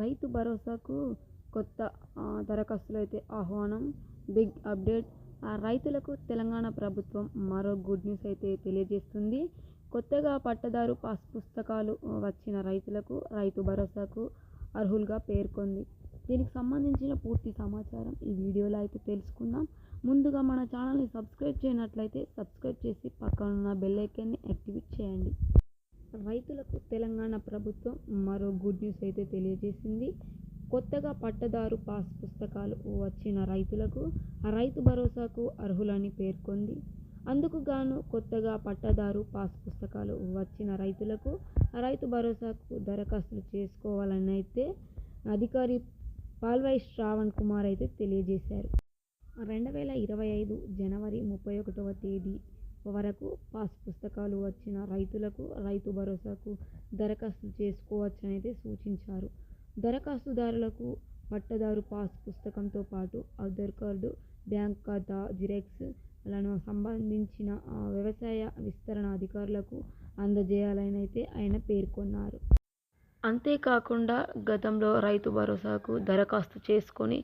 రైతు భరోసాకు కొత్త దరఖాస్తులు అయితే ఆహ్వానం బిగ్ అప్డేట్. రైతులకు తెలంగాణ ప్రభుత్వం మరో గుడ్ న్యూస్ అయితే తెలియజేస్తుంది. కొత్తగా పట్టదారు పాస్ పుస్తకాలు వచ్చిన రైతులకు రైతు భరోసాకు అర్హులుగా పేర్కొంది. దీనికి సంబంధించిన పూర్తి సమాచారం ఈ వీడియోలో అయితే తెలుసుకుందాం. ముందుగా మన ఛానల్ని సబ్స్క్రైబ్ చేయనట్లయితే సబ్స్క్రైబ్ చేసి పక్కన ఉన్న బెల్ ఐకాన్ని యాక్టివేట్ చేయండి. రైతులకు తెలంగాణ ప్రభుత్వం మరో గుడ్ న్యూస్ అయితే తెలియజేసింది. కొత్తగా పట్టదారు పాస్ పుస్తకాలు వచ్చిన రైతులకు రైతు భరోసాకు అర్హులని పేర్కొంది. అందుకు గాను కొత్తగా పట్టదారు పాస్ పుస్తకాలు వచ్చిన రైతులకు రైతు భరోసాకు దరఖాస్తులు చేసుకోవాలని అయితే అధికారి పాల్వై శ్రావణ్ కుమార్ అయితే తెలియజేశారు. రెండు వేల ఇరవై ఐదు జనవరి ముప్పై ఒకటవ తేదీ వరకు పాస్ పుస్తకాలు వచ్చిన రైతులకు రైతు భరోసాకు దరఖాస్తు చేసుకోవచ్చని అయితే సూచించారు. దరఖాస్తుదారులకు పట్టదారు పాస్ పుస్తకంతో పాటు ఆధార్ కార్డు బ్యాంక్ ఖాతా జిరాక్స్లను సంబంధించిన వ్యవసాయ విస్తరణ అధికారులకు అందజేయాలని అయితే ఆయన పేర్కొన్నారు. అంతేకాకుండా గతంలో రైతు భరోసాకు దరఖాస్తు చేసుకొని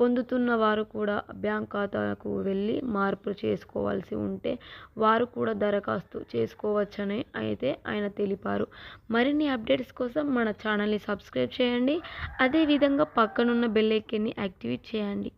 పొందుతున్న వారు కూడా బ్యాంక్ ఖాతాకు వెళ్ళి మార్పు చేసుకోవాల్సి ఉంటే వారు కూడా దరఖాస్తు చేసుకోవచ్చని అయితే ఆయన తెలిపారు. మరిన్ని అప్డేట్స్ కోసం మన ఛానల్ని సబ్స్క్రైబ్ చేయండి. అదేవిధంగా పక్కనున్న బెల్ ఐకాన్ని యాక్టివేట్ చేయండి.